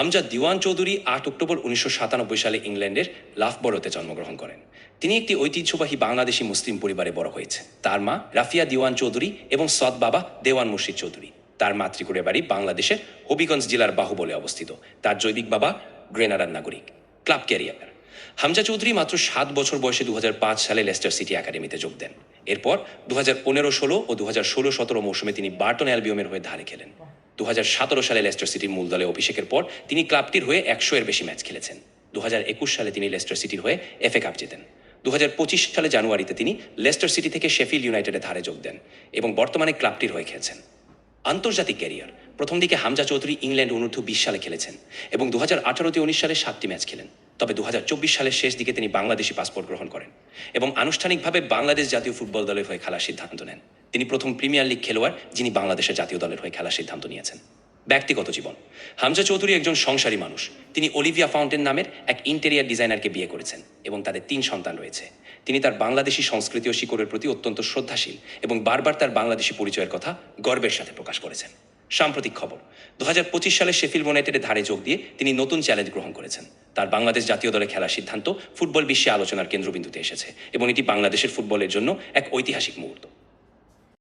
হামজা দিওয়ান চৌধুরী আট অক্টোবর উনিশশো সাতানব্বই সালে ইংল্যান্ডের লাফবরোতে জন্মগ্রহণ করেন। তিনি একটি ঐতিহ্যবাহী বাংলাদেশি মুসলিম পরিবারে বড় হয়েছে। তার মা রাফিয়া দিওয়ান চৌধুরী এবং সৎ বাবা দেওয়ান মুর্শিদ চৌধুরী। তার মাতৃকুড়ে বাড়ি বাংলাদেশের হবিগঞ্জ জেলার বাহুবলে অবস্থিত। তার জৈবিক বাবা গ্রেনাডার নাগরিক। Club career. হামজা চৌধুরী মাত্র সাত বছর বয়সে দু হাজার পাঁচ সালে লেস্টার সিটি একাডেমিতে যোগ দেন। এরপর দু হাজার পনেরো ষোলো ও দু হাজার ষোলো সতেরো মৌসুমে তিনি বার্টন অ্যালবিয়মের হয়ে ধারে খেলেন। দু সালে লেস্টার সিটির মূল দলে অভিষেকের পর তিনি ক্লাবটির হয়ে একশো এর বেশি ম্যাচ খেলেছেন। দু সালে তিনি লেস্টার সিটির হয়ে এফএ কাপ জেতেন। দু হাজার পঁচিশ সালে জানুয়ারিতে তিনি লেস্টার সিটি থেকে শেফিল্ড ইউনাইটেডের ধারে যোগ দেন এবং বর্তমানে ক্লাবটির হয়ে খেলছেন। আন্তর্জাতিক ক্যারিয়ার, প্রথম দিকে হামজা চৌধুরী ইংল্যান্ড অনূর্ধ্ব বিশ সালে খেলেছেন এবং দু হাজার আঠারোতে উনিশ সালে সাতটি ম্যাচ খেলেন। তবে দু হাজার চব্বিশ সালের শেষ দিকে তিনি বাংলাদেশি পাসপোর্ট গ্রহণ করেন এবং আনুষ্ঠানিকভাবে বাংলাদেশ জাতীয় ফুটবল দলের হয়ে খেলার সিদ্ধান্ত নেন। তিনি প্রথম প্রিমিয়ার লিগ খেলোয়াড় যিনি বাংলাদেশের জাতীয় দলের হয়ে খেলার সিদ্ধান্ত নিয়েছেন। ব্যক্তিগত জীবন। হামজা চৌধুরী একজন সংসারী মানুষ। তিনি অলিভিয়া ফাউন্টেন নামের এক ইন্টেরিয়ার ডিজাইনারকে বিয়ে করেছেন এবং তাদের তিন সন্তান রয়েছে। তিনি তার বাংলাদেশি সংস্কৃতি ও শিকড়ের প্রতি অত্যন্ত শ্রদ্ধাশীল এবং বারবার তার বাংলাদেশি পরিচয়ের কথা গর্বের সাথে প্রকাশ করেছেন। সাম্প্রতিক খবর। দু হাজার পঁচিশ সালে শেফিল ইউনাইটেডের ধারে যোগ দিয়ে তিনি নতুন চ্যালেঞ্জ গ্রহণ করেছেন। তার বাংলাদেশ জাতীয় দলে খেলার সিদ্ধান্ত ফুটবল বিশ্বে আলোচনার কেন্দ্রবিন্দুতে এসেছে এবং এটি বাংলাদেশের ফুটবলের জন্য এক ঐতিহাসিক মুহূর্ত।